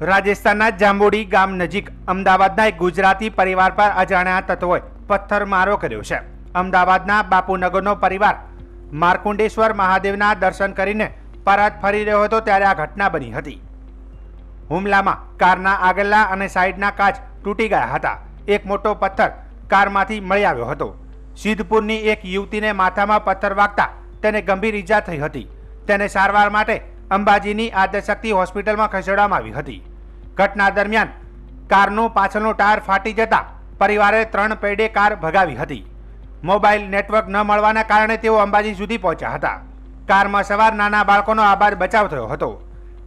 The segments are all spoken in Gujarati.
રાજસ્થાનના જાંબુડી ગામ નજીક અમદાવાદના એક ગુજરાતી પરિવાર પર અજાણ્યા તત્વોએ પથ્થરમારો કર્યો છે. અમદાવાદના બાપુનગરનો પરિવાર માર્કુંડેશ્વર મહાદેવના દર્શન કરીને પરત ફરી રહ્યો હતો ત્યારે આ ઘટના બની હતી. હુમલામાં કારના આગળના અને સાઈડના કાચ તૂટી ગયા હતા. એક મોટો પથ્થર કારમાંથી મળી આવ્યો હતો. સિદ્ધપુરની એક યુવતીને માથામાં પથ્થર વાગતા તેને ગંભીર ઈજા થઈ હતી. તેને સારવાર માટે અંબાજીની આદ્યશક્તિ હોસ્પિટલમાં ખસેડવામાં આવી હતી. ઘટના દરમિયાન કારનું પાછળનો ટાયર ફાટી જતા પરિવારે ત્રણ પૈડે કાર ભગાવી હતી. મોબાઈલ નેટવર્ક ન મળવાના કારણે તેઓ અંબાજી સુધી પહોંચ્યા હતા. કારમાં સવાર નાના બાળકોનો આબાદ બચાવ થયો હતો.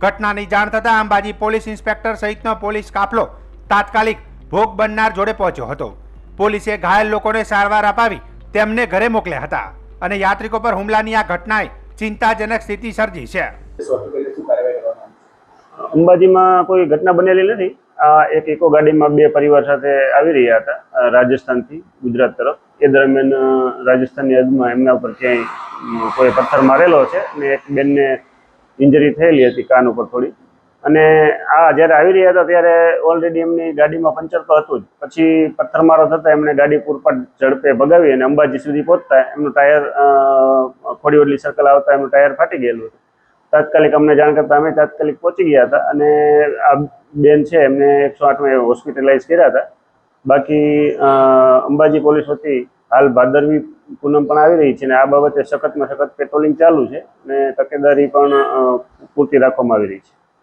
ઘટનાની જાણ થતાં અંબાજી પોલીસ ઇન્સ્પેક્ટર સહિતનો પોલીસ કાફલો તાત્કાલિક ભોગ બનનાર જોડે પહોંચ્યો હતો. પોલીસે ઘાયલ લોકોને સારવાર અપાવી તેમને ઘરે મોકલ્યા હતા અને યાત્રિકો પર હુમલાની આ ઘટનાએ ચિંતાજનક સ્થિતિ સર્જી છે. અંબાજીમાં કોઈ ઘટના બનેલી નથી. આ એક ઇકો ગાડીમાં બે પરિવાર સાથે આવી રહ્યા હતા રાજસ્થાનથી ગુજરાત તરફ. એ દરમિયાન રાજસ્થાનની હદમાં એમના ઉપર ક્યાંય કોઈ પથ્થર મારેલો છે અને એક બેનને ઇન્જરી થયેલી હતી કાન ઉપર થોડી. અને આ જ્યારે આવી રહ્યા હતા ત્યારે ઓલરેડી એમની ગાડીમાં પંચર તો હતું જ. પછી પથ્થરમારો થતાં એમણે ગાડી પૂરપાટ ઝડપે ભગાવી અને અંબાજી સુધી પહોંચતા એમનું ટાયર ખોડી ઓડલી સર્કલ આવતા એમનું ટાયર ફાટી ગયેલું હતું. તાત્કાલિક અમને જાણ કરતા અમે તાત્કાલિક પહોંચી ગયા હતા અને આ બેન છે, એમને એકસો આઠમાં હોસ્પિટલાઇઝ કર્યા હતા. બાકી અંબાજી પોલીસ વતી હાલ ભાદરવી પૂનમ પણ આવી રહી છે અને આ બાબતે સખતમાં સખત પેટ્રોલિંગ ચાલુ છે અને તકેદારી પણ પૂરતી રાખવામાં આવી રહી છે.